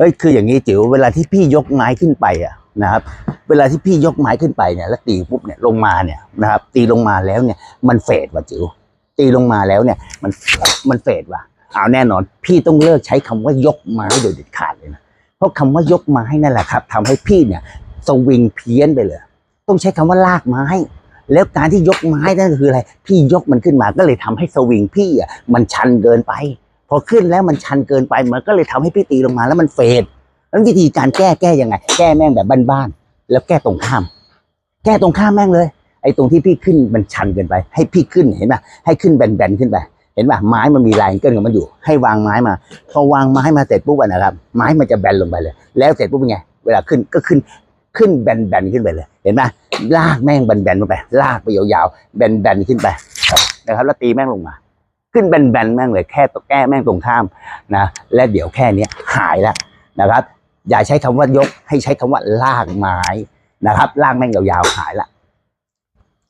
เฮ้ยคืออย่างนี้จิ๋วเวลาที่พี่ยกไม้ขึ้นไปอะนะครับ เวลาที่พี่ยกไม้ขึ้นไปเนี่ยแล้วตีปุ๊บเนี่ยลงมาเนี่ยนะครับตีลงมาแล้วเนี่ยมันเฟดว่ะจิ๋วตีลงมาแล้วเนี่ยมันมันเฟดว่ะเอาแน่นอน พี่ต้องเลิกใช้คำว่ายกไม้โดยเด็ดขาดเลยนะเพราะคำว่ายกไม้นั่นแหละครับทำให้พี่เนี่ยสวิงเพี้ยนไปเลย ต้องใช้คำว่าลากไม้ แล้วการที่ยกไม้นั่นคืออะไร พี่ยกมันขึ้นมาก็เลยทำให้สวิงพี่อะมันชันเกินไป พอขึ้นแล้วมันชันเกินไปมันก็เลยทำให้พี่ตีลงมาแล้วมันเฟดแล้ววิธีการแก้แก้ยังไง แก้แม่งแบบบ้านๆแล้วแก้ตรงข้าม แก้ตรงข้ามแม่งเลย ไอ้ตรงที่พี่ขึ้นมันชันเกินไป ให้พี่ขึ้นเห็นป่ะให้ขึ้นแบนๆขึ้นไปเห็นป่ะไม้มันมีลายเกิลของมันอยู่ ให้วางไม้มา พอวางไม้มาเสร็จปุ๊บอะนะครับ ไม้มันจะแบนลงไปเลย แล้วเสร็จปุ๊บเป็นไง เวลาขึ้นก็ขึ้นขึ้นแบนๆขึ้นไปเลย เห็นป่ะลากแม่งแบนๆลงไป ลากไปยาวๆแบนๆขึ้นไปนะครับแล้วตีแม่งลงมา ขึ้นแบนๆแม่งเลยแค่ตแก้แม่งตรงข้ามนะและเดี๋ยวแค่เนี้ยหายแล้วนะครับ อย่าใช้คำว่ายกให้ใช้คำว่าลากไม้นะครับลากแม่งยาวๆหายละ